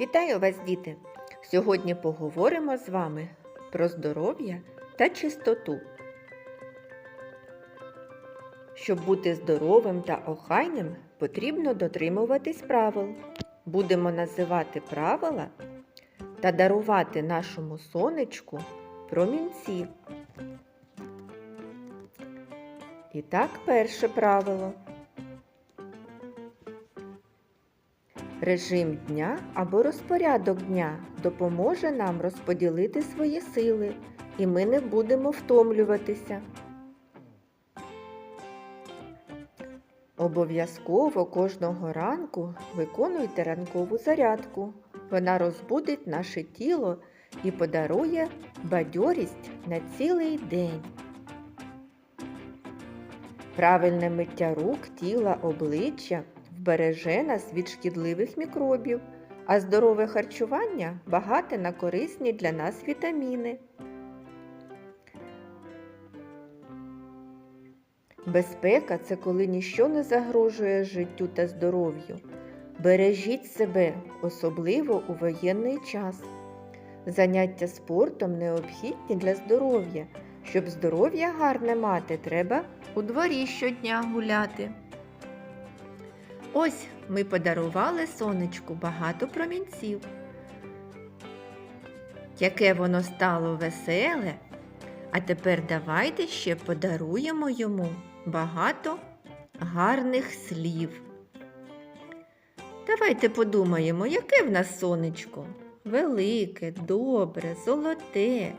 Вітаю вас, діти! Сьогодні поговоримо з вами про здоров'я та чистоту. Щоб бути здоровим та охайним, потрібно дотримуватись правил. Будемо називати правила та дарувати нашому сонечку промінці. І так, перше правило. Режим дня або розпорядок дня допоможе нам розподілити свої сили, і ми не будемо втомлюватися. Обов'язково кожного ранку виконуйте ранкову зарядку. Вона розбудить наше тіло і подарує бадьорість на цілий день. Правильне миття рук, тіла, обличчя вбереже нас від шкідливих мікробів, а здорове харчування багате на корисні для нас вітаміни. Безпека це коли ніщо не загрожує життю та здоров'ю. Бережіть себе, особливо у воєнний час. Заняття спортом необхідні для здоров'я. Щоб здоров'я гарне мати, треба у дворі щодня гуляти. Ось ми подарували сонечку багато промінців. Яке воно стало веселе, а тепер давайте ще подаруємо йому багато гарних слів. Давайте подумаємо, яке в нас сонечко? Велике, добре, золоте,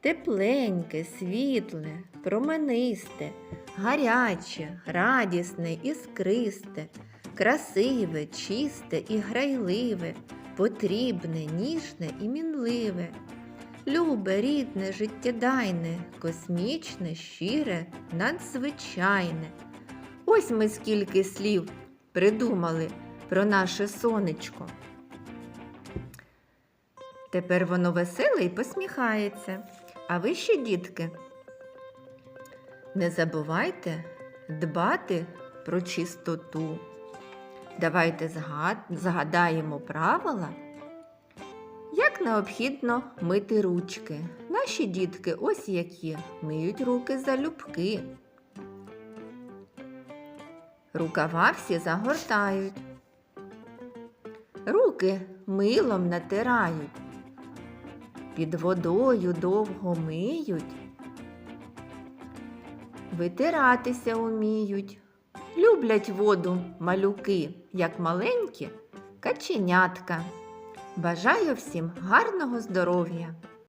тепленьке, світле, променисте, гаряче, радісне, іскристе, красиве, чисте і грайливе, потрібне, ніжне і мінливе. Любе, рідне, життєдайне, космічне, щире, надзвичайне. Ось ми скільки слів придумали про наше сонечко. Тепер воно веселе і посміхається. А ви ще, дітки, не забувайте дбати про чистоту. Давайте згадаємо правила, як необхідно мити ручки. Наші дітки ось які миють руки залюбки. Рукава всі загортають. Руки милом натирають. Під водою довго миють. Витиратися уміють. Люблять воду малюки, як маленькі каченятка. Бажаю всім гарного здоров'я!